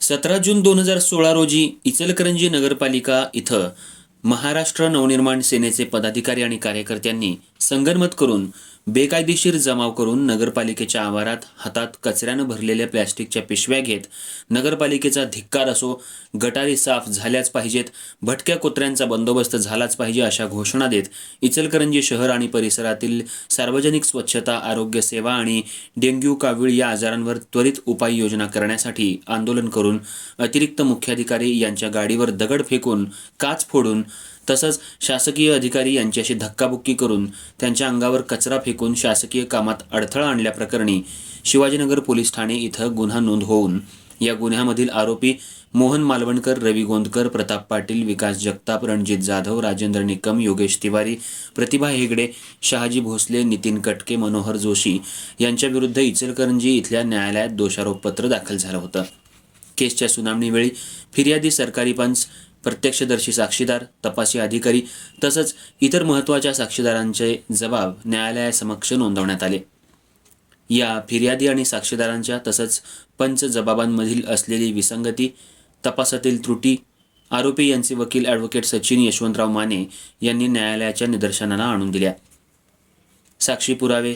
सतरा जून दोन हजार सोळा रोजी इचलकरंजी नगरपालिका इथं महाराष्ट्र नवनिर्माण सेनेचे पदाधिकारी आणि कार्यकर्त्यांनी संगनमत करून बेकायदेशीर जमाव करून नगरपालिकेच्या आवारात हातात कचऱ्यानं भरलेल्या प्लॅस्टिकच्या पिशव्या घेत नगरपालिकेचा धिक्कार असो गटारी साफ झाल्याच पाहिजेत भटक्या कुत्र्यांचा बंदोबस्त झालाच पाहिजे अशा घोषणा देत इचलकरंजी शहर आणि परिसरातील सार्वजनिक स्वच्छता आरोग्य सेवा आणि डेंग्यू कावीळ या आजारांवर त्वरित उपाययोजना करण्यासाठी आंदोलन करून अतिरिक्त मुख्याधिकारी यांच्या गाडीवर दगड फेकून काच फोडून तसंच शासकीय अधिकारी यांच्याशी धक्काबुक्की करून त्यांच्या अंगावर कचरा फेकून शासकीय कामात अडथळा आणल्याप्रकरणी शिवाजीनगर पोलीस ठाणे इथं गुन्हा नोंद होऊन या गुन्ह्यामधील आरोपी मोहन मालवणकर रवी गोंदकर प्रताप पाटील विकास जगताप रणजित जाधव राजेंद्र निकम योगेश तिवारी प्रतिभा हेगडे शहाजी भोसले नितीन कटके मनोहर जोशी यांच्याविरुद्ध इचलकरंजी इथल्या न्यायालयात दोषारोपपत्र दाखल झालं होतं. केसच्या सुनावणीवेळी फिर्यादी सरकारी पंच प्रत्यक्षदर्शी साक्षीदार तपासी अधिकारी तसंच इतर महत्त्वाच्या साक्षीदारांचे जबाब न्यायालयासमक्ष नोंदवण्यात आले. या फिर्यादी आणि साक्षीदारांच्या तसंच पंच जबाबांमधील असलेली विसंगती तपासातील त्रुटी आरोपी यांचे वकील ॲडव्होकेट सचिन यशवंतराव माने यांनी न्यायालयाच्या निदर्शनाला आणून दिल्या. साक्षी पुरावे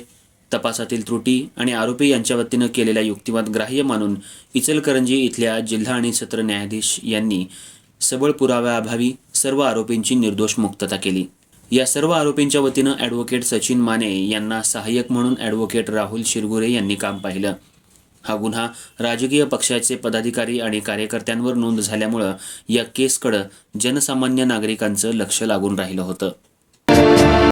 तपासातील त्रुटी आणि आरोपी यांच्या वतीनं केलेला युक्तिवाद ग्राह्य मानून इचलकरंजी इथल्या जिल्हा आणि सत्र न्यायाधीश यांनी सबळ पुराव्याअभावी सर्व आरोपींची निर्दोष मुक्तता केली. या सर्व आरोपींच्या वतीनं ॲडव्होकेट सचिन माने यांना सहाय्यक म्हणून ॲडव्होकेट राहुल शिरगुरे यांनी काम पाहिलं. हा गुन्हा राजकीय पक्षाचे पदाधिकारी आणि कार्यकर्त्यांवर नोंद झाल्यामुळं या केसकडं जनसामान्य नागरिकांचं लक्ष लागून राहिलं होतं.